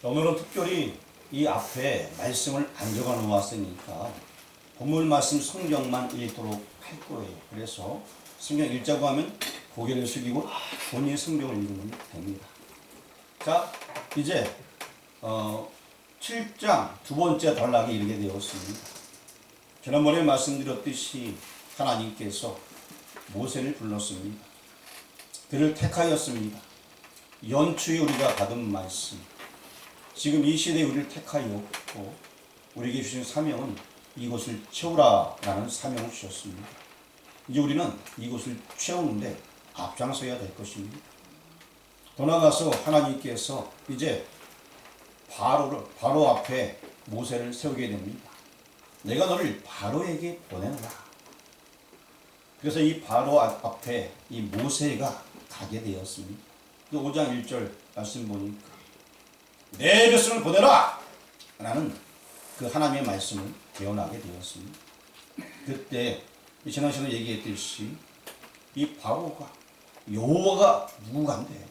오늘은 특별히 이 앞에 말씀을 안 적어 놓았으니까 본문 말씀 성경만 읽도록 할 거예요. 그래서 성경 읽자고 하면 고개를 숙이고 본인의 성경을 읽으면 됩니다. 자, 이제 어, 7장 두 번째 단락에 이르게 되었습니다. 지난번에 말씀드렸듯이 하나님께서 모세를 불렀습니다. 그를 택하였습니다. 연초에 우리가 받은 말씀. 지금 이 시대에 우리를 택하였고 우리에게 주신 사명은 이곳을 채우라라는 사명을 주셨습니다. 이제 우리는 이곳을 채우는데 앞장서야 될 것입니다. 더 나아가서 하나님께서 이제 바로를 바로 앞에 모세를 세우게 됩니다. 내가 너를 바로에게 보내노라. 그래서 이 바로 앞- 앞에 이 모세가 가게 되었습니다. 5장 1절 말씀 보니까 내 백성을 보내라! 라는 그 하나님의 말씀을 대언하게 되었습니다. 그때 이 지난 시간에 얘기했듯이 이 바로가 여호와가 누구간데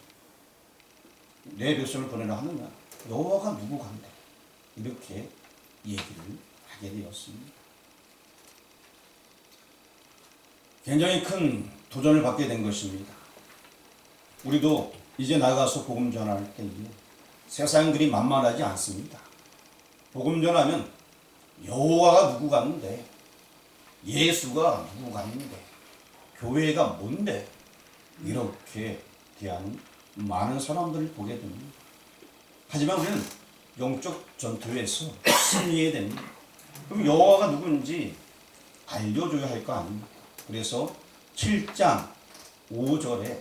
내 백성을 보내라 하느냐 여호와가 누구간데 이렇게 얘기를 하게 되었습니다. 굉장히 큰 도전을 받게 된 것입니다. 우리도 이제 나가서 복음 전할 때에 세상 그리 만만하지 않습니다. 복음 전하면 여호와가 누구 같는데 예수가 누구 같는데 교회가 뭔데 이렇게 대하는 많은 사람들을 보게 됩니다. 하지만 우리는 영적 전투에서 승리해야 됩니다. 그럼 여호와가 누구인지 알려줘야 할 거 아닙니까? 그래서 7장 5절에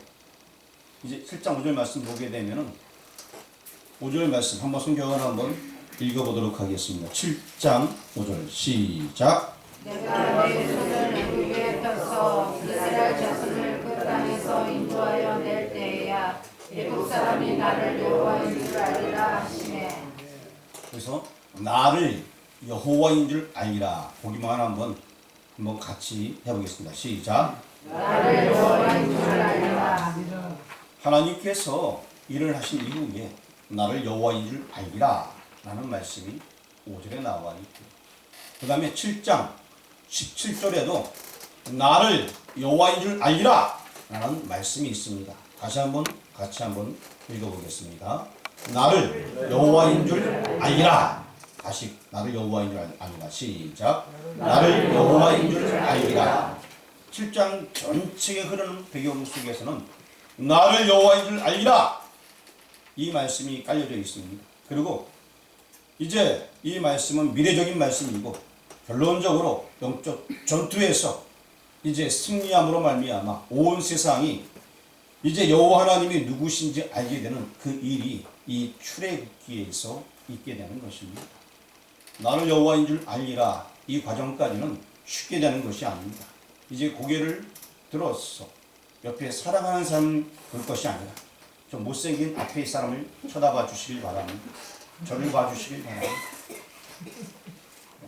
이제 7장 5절 말씀 보게 되면은 5절 말씀 한번 성경을 한번 읽어보도록 하겠습니다. 7장 5절 시작. 내가 내 손을 그 위에 펴서 이스라엘 자손을 그 땅에서 인도하여 낼 때에야 애국 사람이 나를 여호와인 줄 알리라 하시네. 그래서 나를 여호와인 줄 알리라. 보기만 한번 한번 같이 해보겠습니다. 시작. 나를 여호와인 줄 알리라. 하나님께서 일을 하신 이후에 나를 여호와인 줄 알리라 라는 말씀이 5절에 나와 있고 그 다음에 7장 17절에도 나를 여호와인 줄 알리라 라는 말씀이 있습니다. 다시 한번 같이 한번 읽어보겠습니다. 나를 여호와인 줄 알리라. 다시 나를 여호와인 줄 알리라. 시작. 나를 여호와인 줄 알리라. 7장 전체에 흐르는 배경 속에서는 나를 여호와인 줄 알리라 이 말씀이 깔려져 있습니다. 그리고 이제 이 말씀은 미래적인 말씀이고 결론적으로 영적 전투에서 이제 승리함으로 말미암아 온 세상이 이제 여호와 하나님이 누구신지 알게 되는 그 일이 이 출애굽기에서 있게 되는 것입니다. 나를 여호와인 줄 알리라 이 과정까지는 쉽게 되는 것이 아닙니다. 이제 고개를 들어서 옆에 사랑하는 사람 볼 것이 아니라 좀 못생긴 앞에 이 사람을 쳐다봐 주시길 바랍니다. 저를 봐주시길 바랍니다.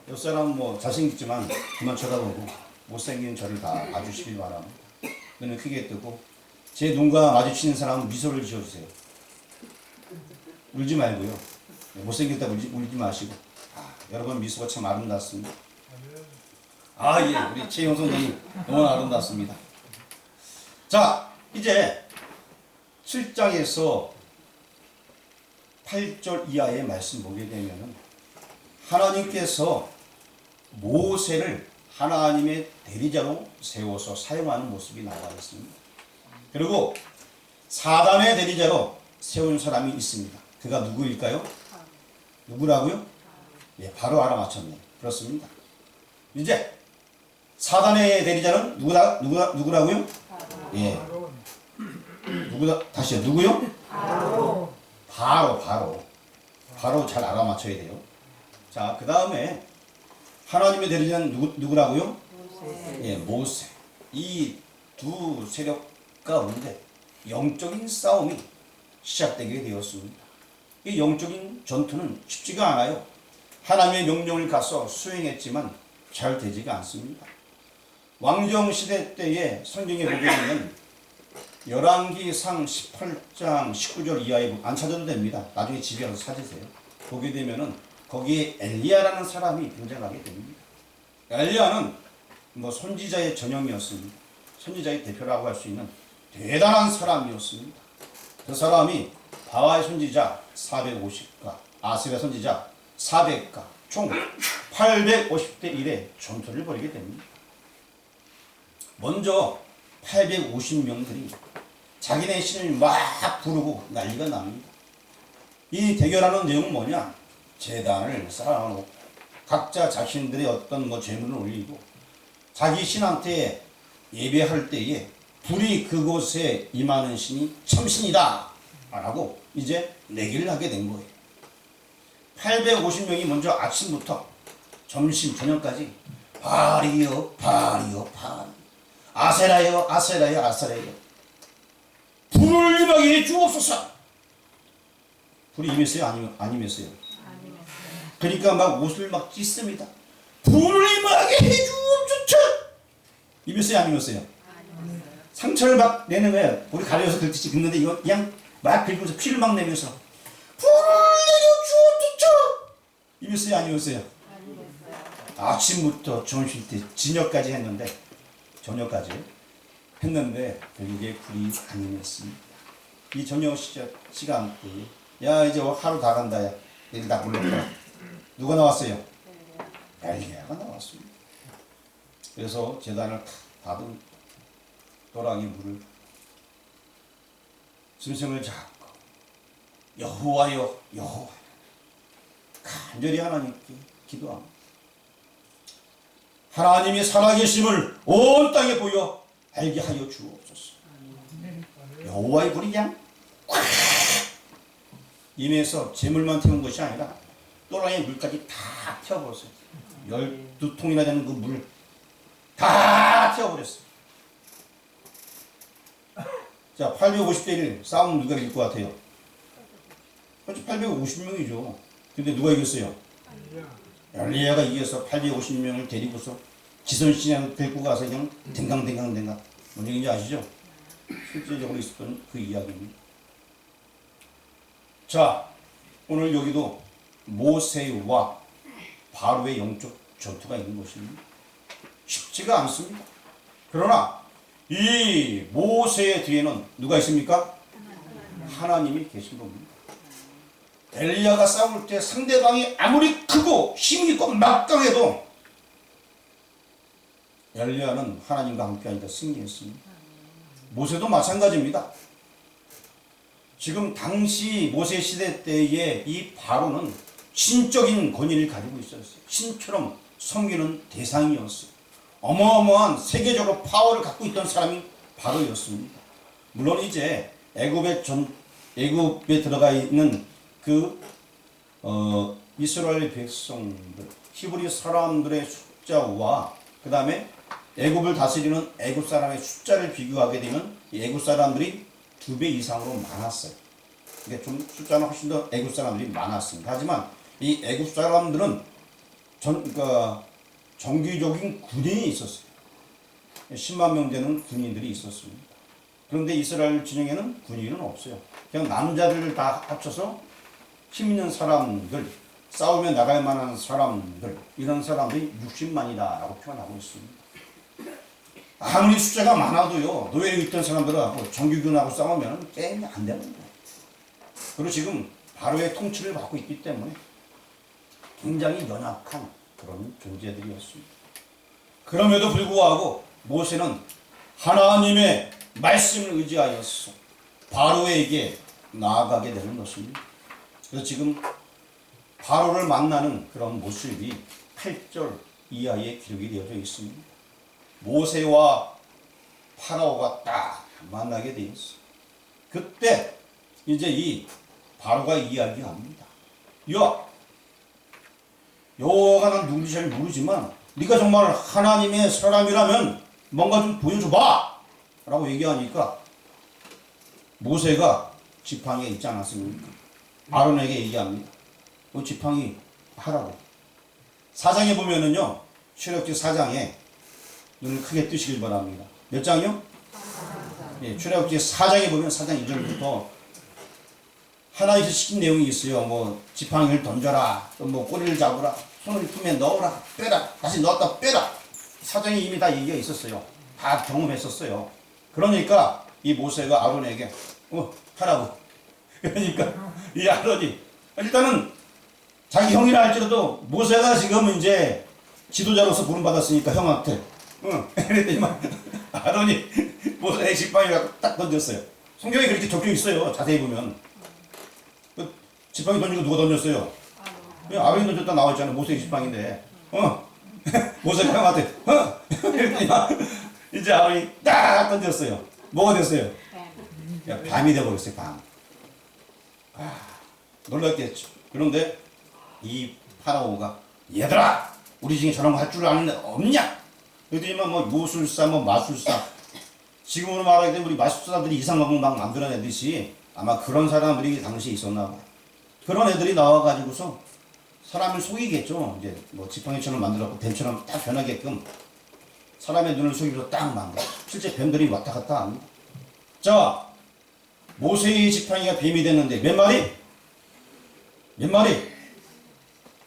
옆 사람 뭐 잘생겼지만 그만 쳐다보고 못생긴 저를 다 봐주시길 바랍니다. 눈을 크게 뜨고 제 눈과 마주치는 사람은 미소를 지어주세요. 울지 말고요. 네, 못생겼다고 울지, 울지 마시고 아, 여러분 미소가 참 아름답습니다. 아 예, 우리 최영 선생님 너무 아름답습니다. 자, 이제 7장에서 8절 이하의 말씀 보게 되면은 하나님께서 모세를 하나님의 대리자로 세워서 사용하는 모습이 나와 있습니다. 그리고 사단의 대리자로 세운 사람이 있습니다. 그가 누구일까요? 누구라고요? 예, 바로 알아맞혔네. 그렇습니다. 이제 사단의 대리자는 누구다 누구다 누구라고요? 예. 누구다 다시요. 누구요? 바로. 바로 바로 바로 잘 알아맞혀야 돼요. 자, 그 다음에 하나님의 대리자는 누구 누구라고요? 예, 모세. 이 두 세력 가운데 영적인 싸움이 시작되게 되었습니다. 이 영적인 전투는 쉽지가 않아요. 하나님의 명령을 가서 수행했지만 잘 되지가 않습니다. 왕정 시대 때에 성경에 보게 되면 열왕기상 18장 19절 이하의 부- 안 찾아도 됩니다. 나중에 집에 가서 찾으세요. 보게 되면은 거기에 엘리야라는 사람이 등장하게 됩니다. 엘리야는 뭐 선지자의 전형이었습니다. 선지자의 대표라고 할 수 있는 대단한 사람이었습니다. 그 사람이 바와의 선지자 450가, 아스의 선지자 400가, 총 850대 1의 전투를 벌이게 됩니다. 먼저 850명들이 자기네 신을 막 부르고 난리가 납니다. 이 대결하는 내용은 뭐냐? 재단을 쌓아놓고 각자 자신들의 어떤 뭐 재물을 올리고 자기 신한테 예배할 때에 불이 그곳에 임하는 신이 참신이다 라고 이제 내기를 하게 된 거예요. 850명이 먼저 아침부터 점심 저녁까지 발이요 발이요 발 아세라요 아세라요 아세라요. 불을 임하게 해 주옵소서. 불이 임했어요 아니면 안 임했어요. 그러니까 막 옷을 막 찢습니다. 불을 임하게 해 주옵소서. 임했어요 안 임했어요? 상처를 막 내는 거야 우리 가려서 긁듯이 긁는데 이거 그냥 막 긁으면서 피를 막 내면서 불을 내려 주옵소서. 임했어요? 안 임했어요. 아침부터 점심 때 저녁까지 했는데 저녁까지 했는데 불이 안 임했습니다. 이 저녁 시간 때에 야 이제 하루 다 간다 야 내일 다 불렀다 누가 나왔어요? 엘리야가 나왔습니다. 그래서 재단을 탁 닫은 도랑이 물을 짐승을 잡고 여호와여 여호와 간절히 하나님께 기도합니다. 하나님이 살아계심을 온 땅에 보여 알게 하여 주옵소서. 여호와의 불이 그냥 콱 임해서 재물만 태운 것이 아니라 또랑의 물까지 다 태워버렸어요. 열두 통이나 되는 그 물을 다 태워버렸어요. 자, 850대 1 싸움 누가 이길 것 같아요? 솔직히 850명이죠. 근데 누가 이겼어요? 엘리야가 이겨서 850명을 데리고서 지선신앙 데리고 가서 그냥 댕강댕강댕강 뭔 얘기인지 아시죠? 실제적으로 있었던 그 이야기입니다. 자, 오늘 여기도 모세와 바로의 영적 전투가 있는 것입니다. 쉽지가 않습니다. 그러나 이 모세의 뒤에는 누가 있습니까? 하나님이 계신 겁니다. 엘리야가 싸울 때 상대방이 아무리 크고 힘이 있고 막강해도 엘리야는 하나님과 함께하니까 승리했습니다. 모세도 마찬가지입니다. 지금 당시 모세 시대 때의 이 바로는 신적인 권위를 가지고 있었어요. 신처럼 섬기는 대상이었어요. 어마어마한 세계적으로 파워를 갖고 있던 사람이 바로였습니다. 물론 이제 애굽에 전 애굽에 들어가 있는 그 어, 이스라엘 백성들, 히브리 사람들의 숫자와 그 다음에 애굽을 다스리는 애굽 사람의 숫자를 비교하게 되면 이 애굽 사람들이 두 배 이상으로 많았어요. 그러니까 좀 숫자는 훨씬 더 애굽 사람들이 많았습니다. 하지만 이 애굽 사람들은 전, 그러니까 정규적인 군인이 있었어요. 10만 명 되는 군인들이 있었습니다. 그런데 이스라엘 진영에는 군인은 없어요. 그냥 남자들을 다 합쳐서 힘 있는 사람들, 싸우며 나갈 만한 사람들, 이런 사람들이 60만이다 라고 표현하고 있습니다. 아무리 숫자가 많아도요, 노예에 있던 사람들하고 정규군하고 싸우면 게임이 안 되는 거예요. 그리고 지금 바로의 통치를 받고 있기 때문에 굉장히 연약한 그런 존재들이었습니다. 그럼에도 불구하고 모세는 하나님의 말씀을 의지하여서 바로에게 나아가게 되는 것입니다. 그래서 지금 바로를 만나는 그런 모습이 8절 이하에 기록이 되어져 있습니다. 모세와 파라오가 딱 만나게 되었어. 그때 이제 이 바로가 이야기합니다. 야, 여호와가 난 누군지 잘 모르지만 네가 정말 하나님의 사람이라면 뭔가 좀 보여줘봐! 라고 얘기하니까 모세가 지팡이에 있지 않았습니까? 아론에게 얘기합니다. 그 지팡이 하라고. 사장에 보면은요, 출애굽기 사장에 눈을 크게 뜨시길 바랍니다. 몇 장이요? 예, 출애굽기 4장에 보면 4장 2절부터 하나님께서 시킨 내용이 있어요. 뭐 지팡이를 던져라, 또뭐 꼬리를 잡으라, 손을 품에 넣어라, 빼라, 다시 넣었다 빼라. 사장이 이미 다 얘기가 있었어요. 다 경험했었어요. 그러니까 이 모세가 아론에게 어 하라고. 그러니까 이 아론이 일단은 자기 형이라 할지라도 모세가 지금 이제 지도자로서 부름받았으니까 형한테 응 그랬더니만 아론이 모세의 지팡이 갖고 딱 던졌어요. 성경에 그렇게 적혀 있어요. 자세히 보면 그 지팡이 던지고 누가 던졌어요? 아론이 던졌다 나와 있잖아요. 모세의 지팡인데 어 모세가 형한테 어 이제 아론이 딱 던졌어요. 뭐가 됐어요? 야, 밤이 되어버렸어요. 밤. 아, 놀랐겠죠. 그런데 이 파라오가 얘들아 우리 중에 저런 거 할 줄 아는 애 없냐? 그랬더니만 뭐 요술사 뭐 마술사 지금으로 말하기 때문에 우리 마술사들이 이상한 거막 만들어내듯이 아마 그런 사람들이 당시에 있었나 봐. 그런 애들이 나와가지고서 사람을 속이겠죠. 이제 뭐 지팡이처럼 만들었고 뱀처럼 딱 변하게끔 사람의 눈을 속이면서 딱 만들어. 실제 뱀들이 왔다 갔다 합니다. 자, 모세의 지팡이가 뱀이 됐는데 몇 마리? 몇 마리?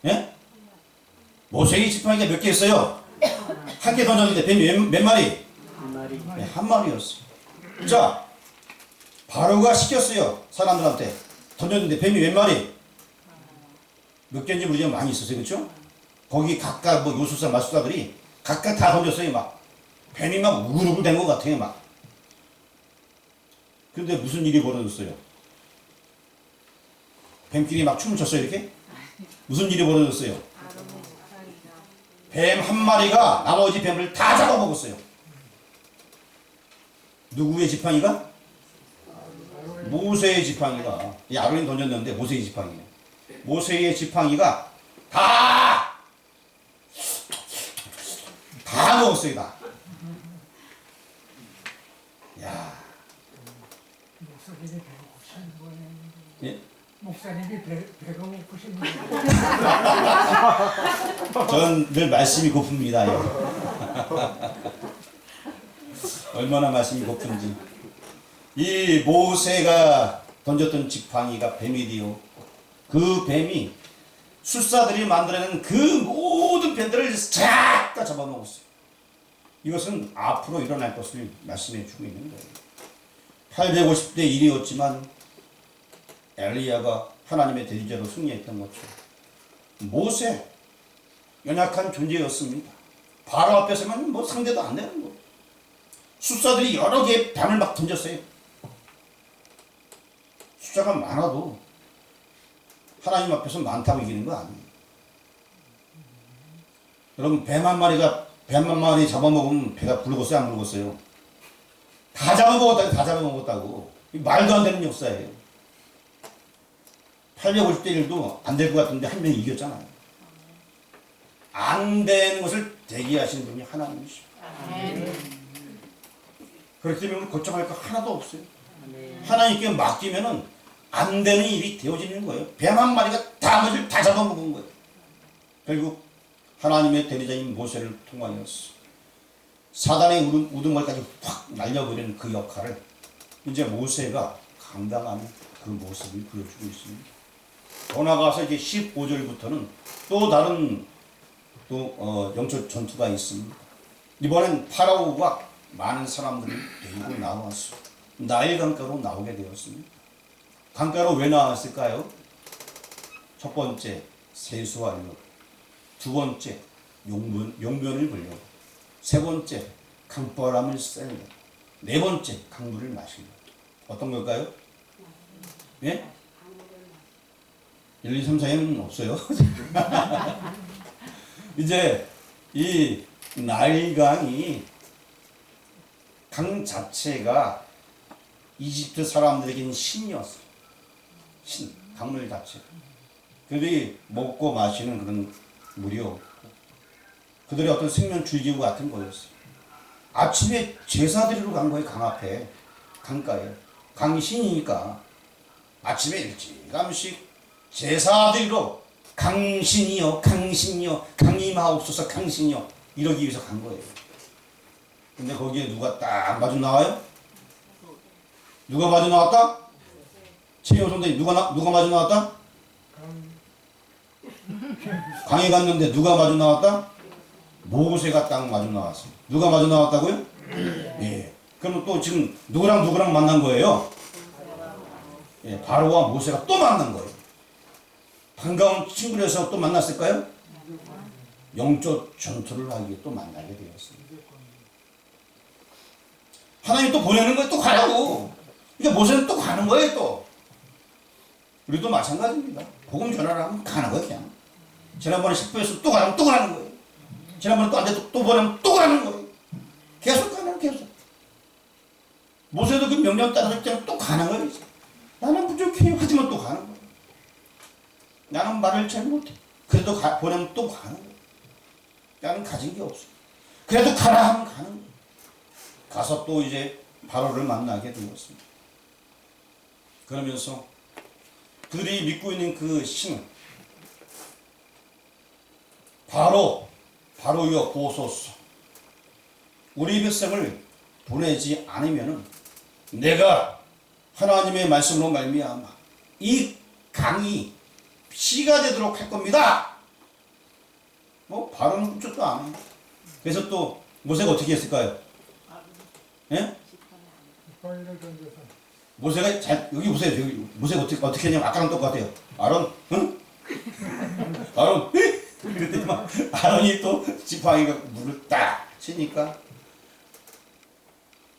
예? 모세의 지팡이가 몇 개 있어요? 한 개 던졌는데 뱀이 몇, 몇 마리? 네, 한 마리였어요. 자, 바로가 시켰어요. 사람들한테. 던졌는데 뱀이 몇 마리? 몇 개인지 모르지만 많이 있었어요. 그렇죠? 거기 각각 뭐 요술사 마술사들이 각각 다 던졌어요. 막 뱀이 막 우글우글 된것 같아요. 막. 근데 무슨 일이 벌어졌어요? 뱀끼리 막 춤을 췄어요. 이렇게? 무슨 일이 벌어졌어요? 뱀 한 마리가 나머지 뱀을 다 잡아먹었어요. 누구의 지팡이가? 모세의 지팡이가. 이 아론이 던졌는데 모세의 지팡이에요. 모세의 지팡이가 다, 다 먹었어요, 다. 목사님이 배고프신 거예요. 예? 목사님이 배, 배가 고프신 거예요. 전늘 말씀이 고픕니다. 예. 얼마나 말씀이 고픈지. 이 모세가 던졌던 지팡이가 뱀이 되어 그 뱀이 술사들이 만들어낸 그 모든 뱀들을 쫙 다 잡아먹었어요. 이것은 앞으로 일어날 것을 말씀해 주고 있는 거예요. 850대 1이었지만 엘리야가 하나님의 대리자로 승리했던 것처럼 모세 연약한 존재였습니다. 바로 앞에 서면 뭐 상대도 안 되는 거. 숫사들이 여러 개의 뱀을 막 던졌어요. 숫자가 많아도 하나님 앞에서 많다고 이기는 거 아니에요. 여러분 뱀한 마리가 뱀한 마리 잡아먹으면 배가 불렀어요 안 불렀어요? 다 잡아먹었다 다 잡아먹었다고 이 말도 안 되는 역사예요. 850대 1도 안 될 것 같은데 한 명이 이겼잖아요. 안 되는 것을 대기하시는 분이 하나님이시죠. 그렇기 때문에 걱정할 거 하나도 없어요. 하나님께 맡기면은 안 되는 일이 되어지는 거예요. 뱀 한 마리가 나머지를 다 잡아먹은 거예요. 결국 하나님의 대리자인 모세를 통하여서 사단의 우등, 우등말까지 확 날려버리는 그 역할을 이제 모세가 감당하는 그 모습을 보여주고 있습니다. 더 나아가서 이제 15절부터는 또 다른 또 어, 영적 전투가 있습니다. 이번엔 파라오가 많은 사람들을 데리고 나와서 나일 강가로 나오게 되었습니다. 강가로 왜 나왔을까요? 첫 번째 세수하려고, 두 번째 용변, 용변을 보려고, 세 번째 강바람을 쐬려고, 네 번째 강물을 마시려고. 어떤 걸까요? 예? 1, 2, 3, 4에는 없어요. 이제 이 나일강이 강 자체가 이집트 사람들에게는 신이었어요. 신, 강물 자체. 그들이 먹고 마시는 그런 물이었고, 그들의 어떤 생명줄기구 같은 거였어요. 아침에 제사 드리러 간 거예요, 강 앞에. 강가에. 강이 신이니까. 아침에 일찌감치 제사 드리러 강신이여, 강신이여, 강림하옵소서, 강신이여. 이러기 위해서 간 거예요. 근데 거기에 누가 딱 마주 나와요? 누가 마주 나왔다? 최영 선생님 누가 나, 누가 마주 나왔다? 강에 갔는데 누가 마주 나왔다? 모세가 딱 마주 나왔어. 누가 마주 나왔다고요? 예. 그럼 또 지금 누구랑 누구랑 만난 거예요? 예, 바로와 모세가 또 만난 거예요. 반가운 친구라서 또 만났을까요? 영적 전투를 하기 위해 또 만나게 되었습니다. 하나님 또 보내는 거예요. 또 가라고. 이제 모세는 또 가는 거예요. 또. 우리도 마찬가지입니다. 복음 전하러 하면 가는 거예요. 그냥. 지난번에 식부에서 또 가면 또 가는 거예요. 지난번에 또 안 돼, 또, 또 보내면 또 가는 거예요. 계속 가는 거예요. 계속. 모세도 그 명령 따라서 그냥 또 가는 거예요. 나는 부족해요. 하지만 또 가는 거예요. 나는 말을 잘 못해. 그래도 가, 보내면 또 가는 거예요. 나는 가진 게 없어. 그래도 가라 하면 가는 거예요. 가서 또 이제 바로를 만나게 되었습니다. 그러면서 그들이 믿고 있는 그 신, 바로, 바로여 보소서. 우리 백성을 보내지 않으면은 내가 하나님의 말씀으로 말미암아 이 강이 피가 되도록 할 겁니다. 뭐 바로는 훔쳐도 안 해. 그래서 또 모세가 어떻게 했을까요? 예? 모세가 잘 여기 보세요. 여기 모세가 어떻게 어떻게 했냐면 아까랑 똑같아요. 아론, 응? 아론, 그랬더니 막 아론이 또 지팡이가 물을 딱 치니까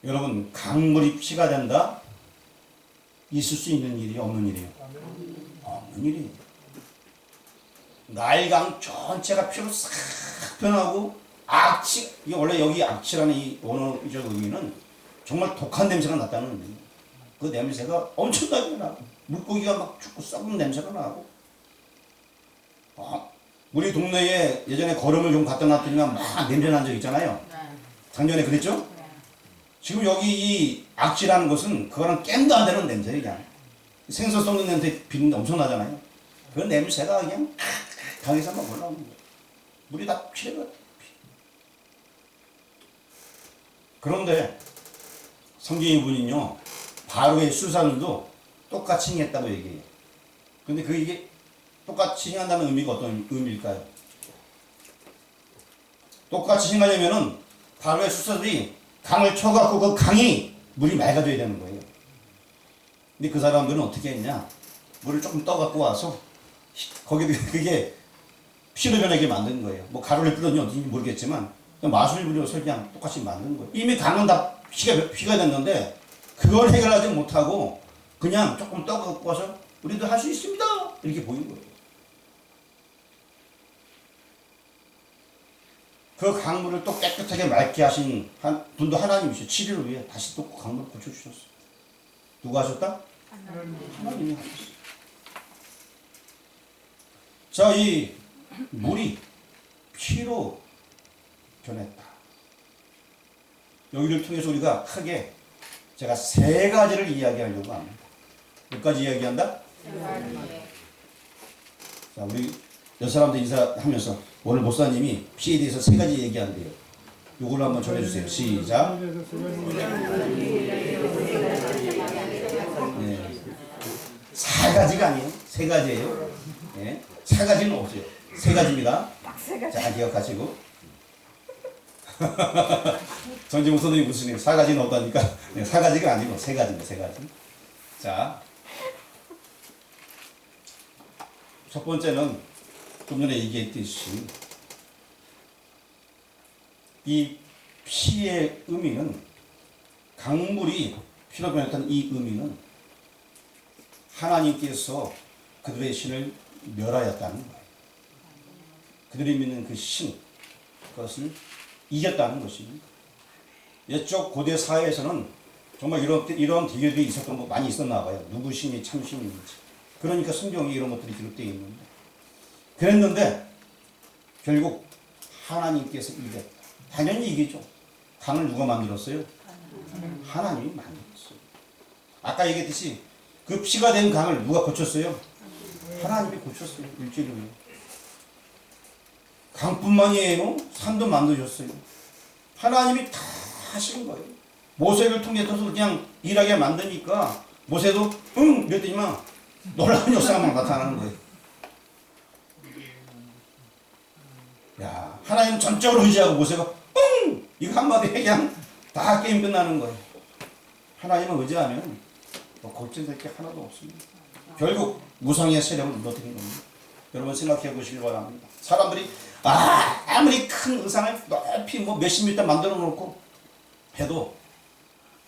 여러분 강물이 피가 된다. 있을 수 있는 일이 없는 일이에요. 없는 일이에요. 나일강 전체가 피로 싹 변하고 악취 이게 원래 여기 악취라는 이 원어적 의미는 정말 독한 냄새가 났다는 의미예요. 그 냄새가 엄청나게 나. 물고기가 막 죽고 썩은 냄새가 나고. 아, 우리 동네에 예전에 걸음을 좀 갖다 놨더니만 막 냄새 난 적 있잖아요. 작년에 그랬죠? 지금 여기 이 악취라는 것은 그거랑 깸도 안 되는 냄새예요, 그냥. 생선 썩는 냄새 비린내 엄청 나잖아요. 그 냄새가 그냥 강에서 막 올라오는 거예요. 물이 다 피해가. 그런데 성경이 보니요 바로의 수사들도 똑같이 행했다고 얘기해요. 근데 그 이게 똑같이 행한다는 의미가 어떤 의미일까요? 똑같이 행하려면은 바로의 수사들이 강을 쳐갖고 그 강이 물이 맑아져야 되는 거예요. 근데 그 사람들은 어떻게 했냐? 물을 조금 떠갖고 와서 거기 그게 피로 변하게 만든 거예요. 뭐 가루를 뿌렸는지 어딘지 모르겠지만 그냥 마술 부려서 그냥 똑같이 만든 거예요. 이미 강은 다 피가 피가 됐는데 그걸 해결하지 못하고 그냥 조금 떠갖고 와서 우리도 할 수 있습니다 이렇게 보인 거예요. 그 강물을 또 깨끗하게 맑게 하신 한 분도 하나님이시죠. 7일을 위해 다시 또 강물을 고쳐주셨어요. 누가 하셨다? 하나님이 하셨어요. 자, 이 물이 피로 변했다. 여기를 통해서 우리가 크게 제가 세 가지를 이야기하려고 합니다. 몇 가지 이야기한다? 자, 우리 여 사람들 인사하면서 오늘 목사님이 피에 대해서 세 가지 얘기한대요. 요걸로 한번 전해주세요. 시작. 네. 세 가지가 아니에요. 세 가지예요. 네. 세 가지는 없어요. 세 가지입니다. 자, 기억하시고. 전지목 선생님 무슨 사 가지는 없다니까. 네, 사 가지가 아니고 세 가지입니다. 세 가지. 자. 첫 번째는 좀 전에 얘기했듯이 이 피의 의미는 강물이 피로 변했다는 이 의미는 하나님께서 그들의 신을 멸하였다는 거예요. 그들이 믿는 그 신, 그것을 이겼다는 것입니다. 옛적 고대 사회에서는 정말 이런, 이런 대결이 있었던 거 많이 있었나 봐요. 누구 신이 참 신인지. 그러니까 성경에 이런 것들이 기록되어 있는데. 그랬는데, 결국 하나님께서 이겼다. 당연히 이기죠. 강을 누가 만들었어요? 하나님이 만들었어요. 아까 얘기했듯이 그 피가 된 강을 누가 고쳤어요? 하나님이 고쳤어요. 일주일 후에. 강뿐만이 아니에요. 산도 만드셨어요. 하나님이 다 하신 거예요. 모세를 통해서 그냥 일하게 만드니까 모세도 응 이랬더니만 놀라운 역사가 막 나타나는 거예요. 야 하나님 전적으로 의지하고 모세가 응 이거 한마디에 그냥 다 게임 끝나는 거예요. 하나님을 의지하면 뭐 걱정될 게 하나도 없습니다. 결국 무상의 세력을 무너뜨린 겁니다. 여러분 생각해 보시기 바랍니다. 사람들이 아, 아무리 큰 의상을 높이 뭐 몇십 미터 만들어 놓고 해도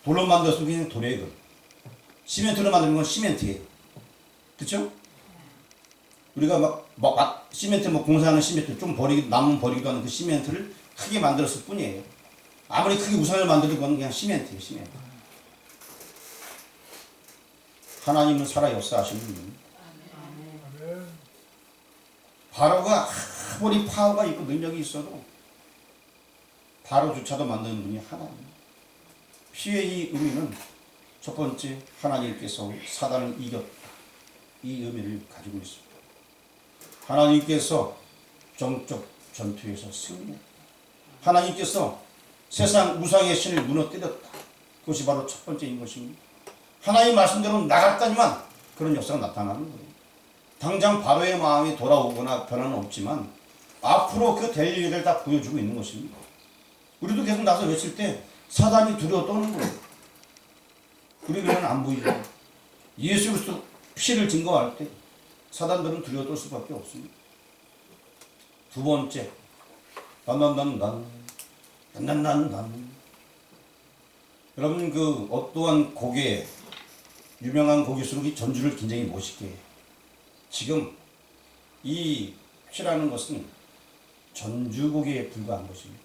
돌로 만들어서 그냥 돌이에요. 시멘트로 만드는 건 시멘트예요. 그렇죠? 우리가 막, 막, 막 시멘트 뭐 공사하는 시멘트 좀 버리기 남은 버리기도 하는 그 시멘트를 크게 만들었을 뿐이에요. 아무리 크게 우산을 만들든 건 그냥 시멘트예요. 시멘트. 하나님은 살아 역사하시는. 아멘. 바로가 아무리 파워가 있고 능력이 있어도 바로조차도 만드는 분이 하나님. 피의 이 의미는 첫 번째 하나님께서 사단을 이겼다. 이 의미를 가지고 있습니다. 하나님께서 정적 전투에서 승리했다. 하나님께서 세상 우상의 신을 무너뜨렸다. 그것이 바로 첫 번째인 것입니다. 하나님 말씀대로 나갔다니만 그런 역사가 나타나는 거예요. 당장 바로의 마음이 돌아오거나 변화는 없지만 앞으로 그 될 일을 다 보여주고 있는 것입니다. 우리도 계속 나서 외칠 때 사단이 두려워 떠는 거예요. 우리는 안 보이죠. 예수 그리스도 피를 증거할 때 사단들은 두려워 떨 수밖에 없습니다. 두 번째, 난난난난, 난난난난. 여러분 그 어떠한 곡에 유명한 곡일수록 이 전주를 굉장히 멋있게. 지금 이 피라는 것은 전주곡에 불과한 것입니다.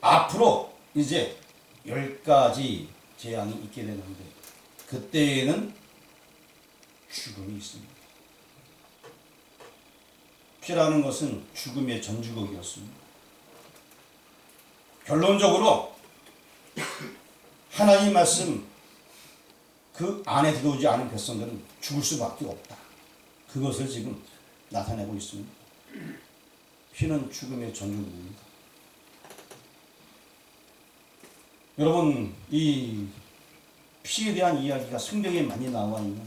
앞으로 이제 열 가지 재앙이 있게 되는데 그때에는 죽음이 있습니다. 피라는 것은 죽음의 전주곡이었습니다. 결론적으로 하나님 말씀 그 안에 들어오지 않은 백성들은 죽을 수밖에 없다. 그것을 지금 나타내고 있습니다. 피는 죽음의 전주입니다. 여러분 이 피에 대한 이야기가 성경에 많이 나와 있는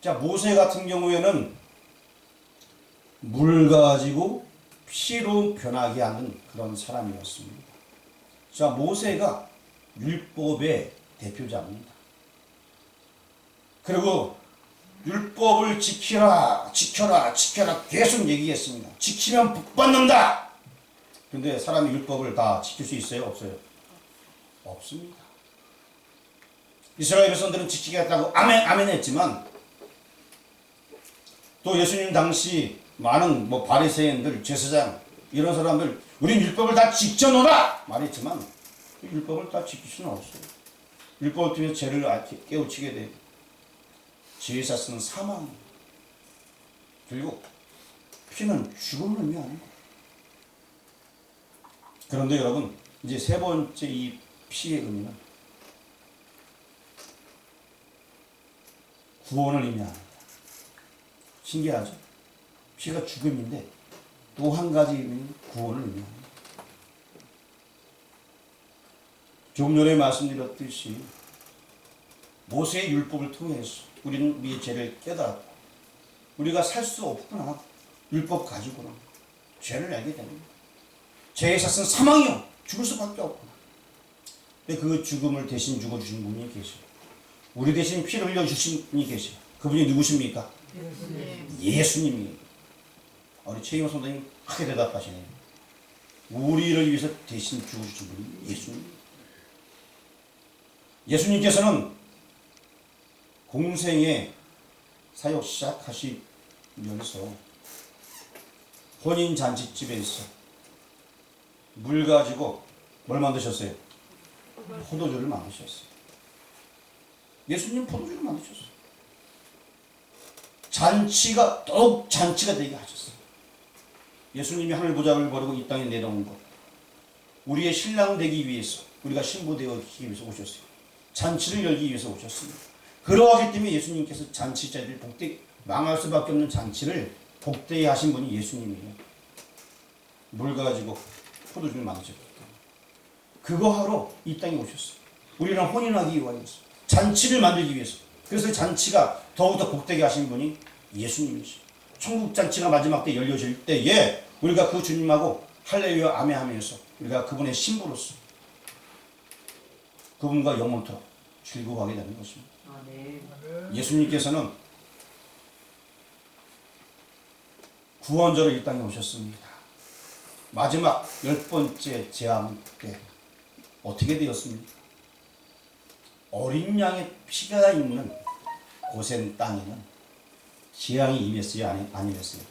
자 모세 같은 경우에는 물 가지고 피로 변하게 하는 그런 사람이었습니다. 자 모세가 율법의 대표자입니다. 그리고 율법을 지키라, 지켜라, 지켜라 계속 얘기했습니다. 지키면 복 받는다. 근데 사람이 율법을 다 지킬 수 있어요? 없어요? 없습니다. 이스라엘 백성들은 지키겠다고 아멘, 아멘 했지만 또 예수님 당시 많은 뭐 바리새인들, 제사장 이런 사람들 우린 율법을 다 지켜놓으라 말했지만 그 율법을 다 지킬 수는 없어요. 율법을 통해 죄를 깨우치게 되고 죄사 쓰는 사망 그리고 피는 죽음을 의미하는. 그런데 여러분 이제 세 번째 이 피의 의미는 구원을 의미합니다. 신기하죠? 피가 죽음인데 또 한 가지 의미는 구원을 의미합니다. 조금 전에 말씀드렸듯이 모세의 율법을 통해서 우리는 우리의 죄를 깨달았고 우리가 살 수 없구나 율법 가지고는 죄를 알게 됩니다. 죄의 삭은 사망이요 죽을 수밖에 없구나. 근데 그 죽음을 대신 죽어주신 분이 계세요. 우리 대신 피를 흘려주신 분이 계세요. 그분이 누구십니까? 예수님이 우리 최희원 선생님 크게 대답하시네요. 우리를 위해서 대신 죽어주신 분이 예수님. 예수님께서는 공생의 사역 시작하시면서 혼인 잔치집에서 물 가지고 뭘 만드셨어요? 포도주를 만드셨어요. 예수님 포도주를 만드셨어요. 잔치가 더욱 잔치가 되게 하셨어요. 예수님이 하늘 보좌를 버리고 이 땅에 내려온 것. 우리의 신랑 되기 위해서 우리가 신부 되기 위해서 오셨어요. 잔치를 열기 위해서 오셨습니다. 그러하기 때문에 예수님께서 잔치자들 복대 망할 수밖에 없는 잔치를 복되게 하신 분이 예수님이에요. 물 가지고 포도주를 때문에. 그거 하러 이 땅에 오셨어요. 우리랑 혼인하기 위하여서 잔치를 만들기 위해서. 그래서 그 잔치가 더욱더 복되게 하신 분이 예수님이시죠. 천국 잔치가 마지막 때 열려질 때에 우리가 그 주님하고 할렐루야 아멘하면서 우리가 그분의 신부로서 그분과 영원토록 즐거워하게 되는 것입니다. 아멘. 예수님께서는 구원자로 이 땅에 오셨습니다. 마지막 열 번째 재앙 때 어떻게 되었습니까? 어린 양의 피가 있는 고센 땅에는 재앙이 임했어요? 아니, 아니었어요?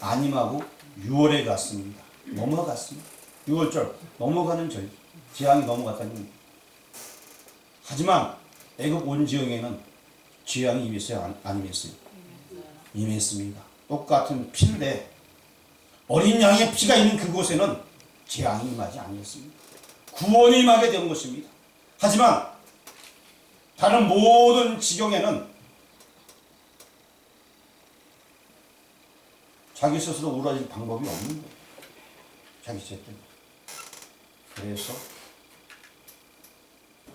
아님하고 6월에 갔습니다. 넘어갔습니다. 6월절 넘어가는 절 재앙이 넘어갔다는 겁니다. 하지만 애굽 온 지역에는 재앙이 임했어요? 안, 안 임했어요? 임했습니다. 똑같은 피인데 어린 양의 피가 있는 그곳에는 재앙이 임하지 아니었습니다. 구원이 임하게 된 것입니다. 하지만 다른 모든 지경에는 자기 스스로 우라질 방법이 없는 거예요. 자기 죄 때문에. 그래서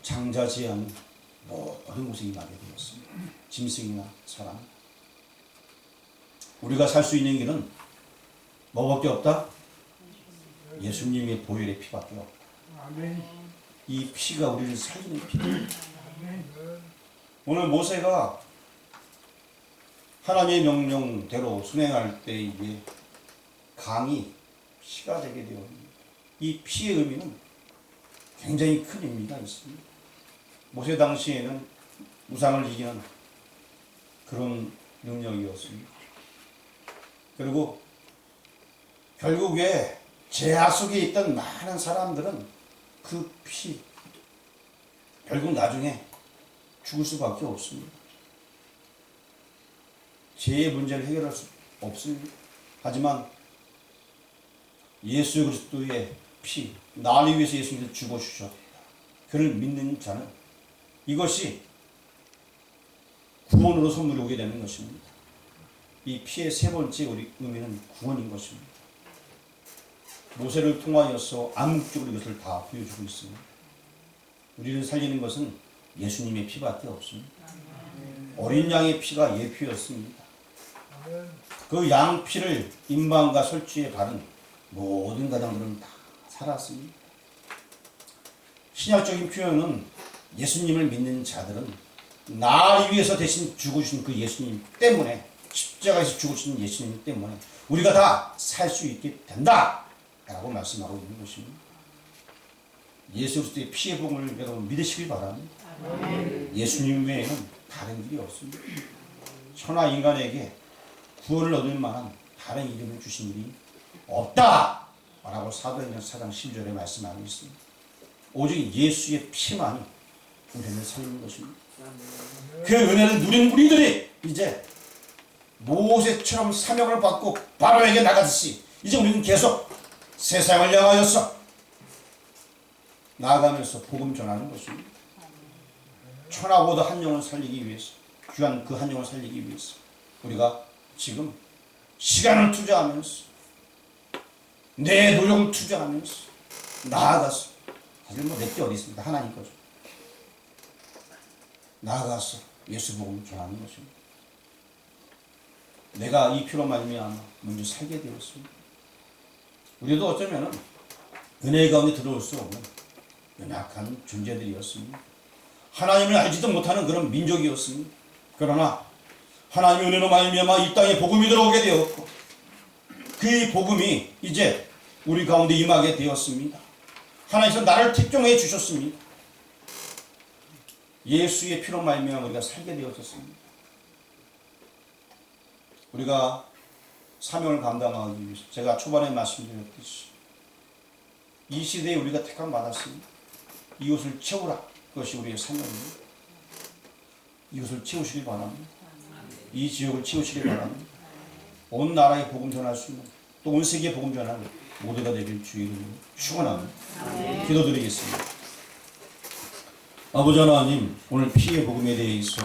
장자 재앙이 모든 곳에 임하게 되었습니다. 짐승이나 사람. 우리가 살 수 있는 길은 뭐밖에 없다? 예수님의 보혈의 피밖에 없다. 이 피가 우리를 살리는 피. 오늘 모세가 하나님의 명령대로 순행할 때 이게 강이 피가 되게 되었습니다. 이 피의 의미는 굉장히 큰 의미가 있습니다. 모세 당시에는 우상을 이기는 그런 능력이었습니다. 그리고 결국에 제하 속에 있던 많은 사람들은 그 피, 결국 나중에 죽을 수밖에 없습니다. 죄의 문제를 해결할 수 없습니다. 하지만 예수 그리스도의 피, 나를 위해서 예수님께서 죽어주셨다. 그를 믿는 자는 이것이 구원으로 선물이 오게 되는 것입니다. 이 피의 세 번째 우리 의미는 구원인 것입니다. 모세를 통하여서 암묵적으로 이것을 다 보여주고 있습니다. 우리를 살리는 것은 예수님의 피밖에 없습니다. 어린 양의 피가 예피였습니다. 그 양피를 인방과 설주에 바른 모든 가장들은 다 살았습니다. 신약적인 표현은 예수님을 믿는 자들은 나를 위해서 대신 죽으신 그 예수님 때문에 십자가에서 죽으신 예수님 때문에 우리가 다 살 수 있게 된다 라고 말씀하고 있는 것입니다. 예수 그리스도의 피의 복음을 여러분 믿으시길 바랍니다. 예수님 외에는 다른 길이 없습니다. 천하 인간에게 구원을 얻을 만한 다른 이름을 주신 일이 없다! 라고 사도행전 4장 10절에 말씀하고 있습니다. 오직 예수의 피만이 우리를 살리는 것입니다. 그 은혜를 누린 우리들이 이제 모세처럼 사명을 받고 바로에게 나가듯이 이제 우리는 계속 세상을 향하여서 나아가면서 복음 전하는 것입니다. 천하보다 한 영을 살리기 위해서 귀한 그 한 영을 살리기 위해서 우리가 지금 시간을 투자하면서 내 노력을 투자하면서 나아가서 사실 뭐내게 어디 있습니까? 하나님 거죠. 나아가서 예수 복음을 전하는 것입니다. 내가 이 피로 말미암아 먼저 살게 되었습니다. 우리도 어쩌면은 은혜 가운데 들어올 수 없는 연약한 존재들이었습니다. 하나님을 알지도 못하는 그런 민족이었습니다. 그러나 하나님의 은혜로 말미암아 이 땅에 복음이 들어오게 되었고 그 복음이 이제 우리 가운데 임하게 되었습니다. 하나님께서 나를 택정해 주셨습니다. 예수의 피로 말미암아 우리가 살게 되어졌습니다. 우리가 사명을 감당하기 위해서 제가 초반에 말씀드렸듯이 이 시대에 우리가 택함 받았습니다. 이것을 채우라. 그것이 우리의 사명입니다. 이것을 채우시길 바랍니다. 이 지역을 채우시길 바랍니다. 온 나라에 복음 전할 수 있는 또 온 세계에 복음 전하는 모두가 되길 주의 이름으로 축원합니다. 기도드리겠습니다. 아버지 하나님 오늘 피의 복음에 대해서